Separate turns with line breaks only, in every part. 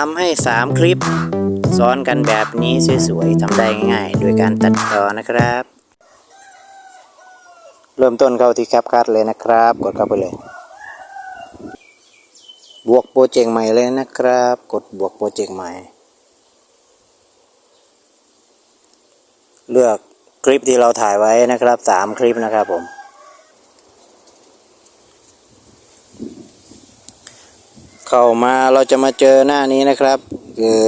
ทำให้สามคลิป ซ้อนกันแบบนี้สวยๆทำได้ง่ายๆ โดยการตัดต่อนะครับ เริ่มต้นเข้าที่แคปคัดเลยนะครับ กดเข้าไปเลย บวกโปรเจกต์ใหม่เลยนะครับ กดบวกโปรเจกต์ใหม่ เลือกคลิปที่เราถ่ายไว้นะครับสามคลิปนะครับผม เข้ามาเราจะมาเจอหน้านี้นะครับ คือ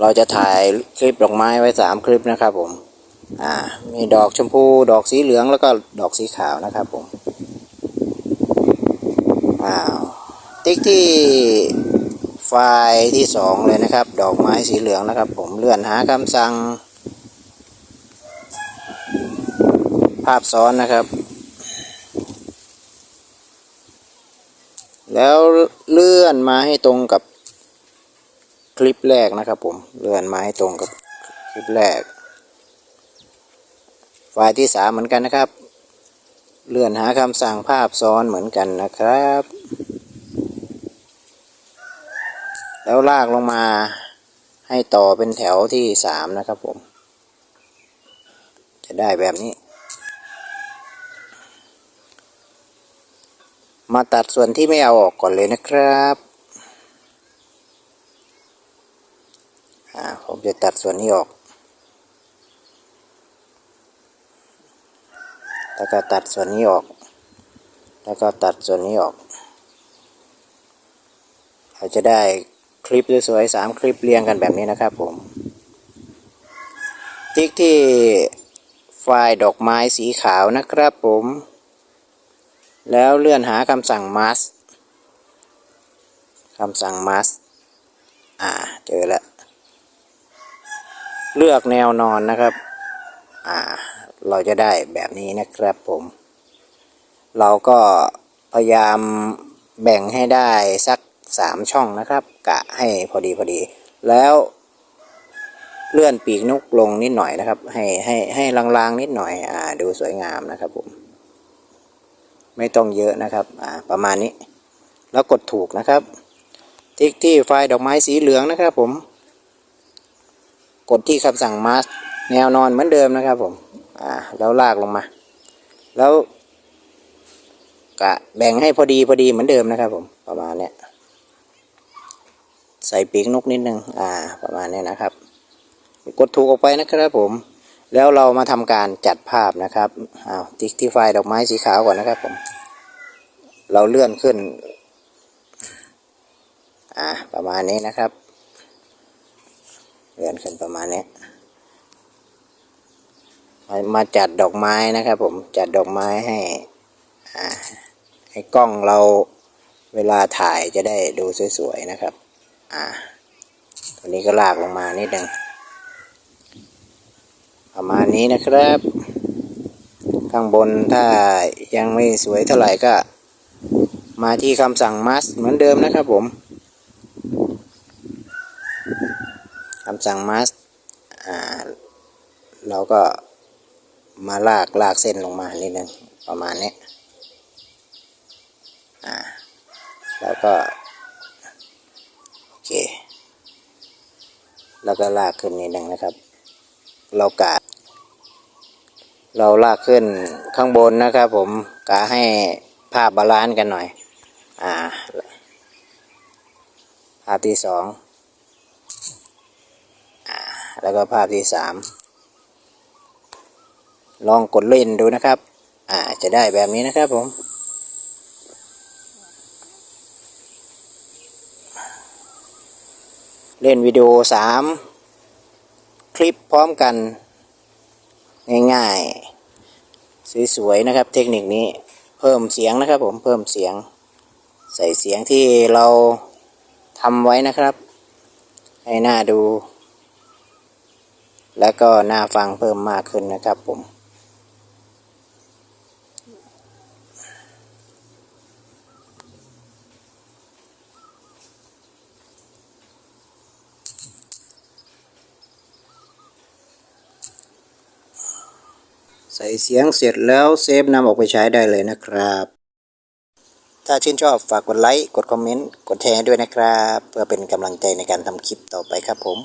เราจะถ่ายคลิปดอกไม้ไว้สามคลิปนะครับผมอ่ามีดอกชมพูดอกสีเหลืองแล้วก็ดอกสีขาวนะครับผมอ้าวติ๊กที่ไฟล์ที่สองเลยนะครับ ดอกไม้สีเหลืองนะครับ ผมเลื่อนหาคำสั่ง ภาพซ้อนนะครับ แล้วเลื่อนมาให้ตรงกับคลิปแรกนะครับผมเลื่อนมาให้ตรงกับคลิปแรก ไฟล์ที่สามเหมือนกันนะครับ เลื่อนหาคำสั่งภาพซ้อนเหมือนกันนะครับ แล้วลากลงมาให้ต่อเป็นแถวที่สามนะครับผม จะได้แบบนี้ มาตัดส่วนที่ไม่เอาออกก่อนเลยนะครับผมจะตัดส่วนนี้ออก แล้วก็ตัดส่วนนี้ออก แล้วก็ตัดส่วนนี้ออก เราจะได้คลิปสวยๆสามคลิปเรียงกันแบบนี้นะครับผม ติ๊กที่ไฟล์ดอกไม้สีขาวนะครับผม แล้วเลื่อนหาคำสั่ง mask คำสั่ง mask อ่า เจอแล้ว เลือกแนวนอนนะครับ อ่า เราจะได้แบบนี้นะครับผม เราก็พยายามแบ่งให้ได้สักสามช่องนะครับ กะให้พอดีพอดี แล้วเลื่อนปีกนกลงนิดหน่อยนะครับ ให้ให้ให้ลางๆนิดหน่อย อ่า ดูสวยงามนะครับผม ไม่ต้องเยอะนะครับอ่าประมาณนี้ แล้วกดถูกนะครับ ติ๊กที่ไฟล์ดอกไม้สีเหลืองนะครับผม กดที่คำสั่ง mask แนวนอนเหมือนเดิมนะครับผมอ่าแล้วลากลงมา แล้วกะแบ่งให้พอดีพอดีเหมือนเดิมนะครับผมประมาณเนี้ยใส่ปีกนกนิดนึงอ่า ประมาณนี้นะครับ กดถูกออกไปนะครับผม แล้วเรามาทำการจัดภาพนะครับอ้าวติ๊กที่ไฟล์ดอกไม้สีขาวก่อนนะครับผม เราเลื่อนขึ้น อ่าประมาณนี้นะครับ เลื่อนขึ้นประมาณนี้ มามาจัดดอกไม้นะครับผม จัดดอกไม้ให้ อ่า ให้กล้องเราเวลาถ่ายจะได้ดูสวยๆนะครับ อ่าตัวนี้ก็ลากลงมานิดนึง ประมาณนี้นะครับ ข้างบนถ้ายังไม่สวยเท่าไหร่ก็ มาที่คำสั่ง mask เหมือนเดิมนะครับผมคำสั่ง mask เราก็มาลากลากเส้นลงมานิดนึงประมาณนี้อ่าแล้วก็โอเค แล้วก็ลากขึ้นนิดนึงนะครับ เรากะ เราลากขึ้นข้างบนนะครับผมกะให้ภาพบาลานซ์กันหน่อย อ่า ภาพที่สองอ่า แล้วก็ภาพที่สามลองกดเล่นดูนะครับ อ่า จะได้แบบนี้นะครับผมเล่นวิดีโอสามคลิปพร้อมกัน ง่ายๆ สวยๆนะครับ เทคนิคนี้เพิ่มเสียงนะครับ ผมเพิ่มเสียง ใส่เสียงที่เราทำไว้นะครับ ให้หน้าดู แล้วก็น่าฟังเพิ่มมากขึ้นนะครับผม ใส่เสียงเสร็จแล้วเซฟนำออกไปใช้ได้เลยนะครับ ถ้าชื่นชอบฝากกดไลค์ กดคอมเมนต์ กดแชร์ด้วยนะครับ เพื่อเป็นกำลังใจในการทำคลิปต่อไปครับผม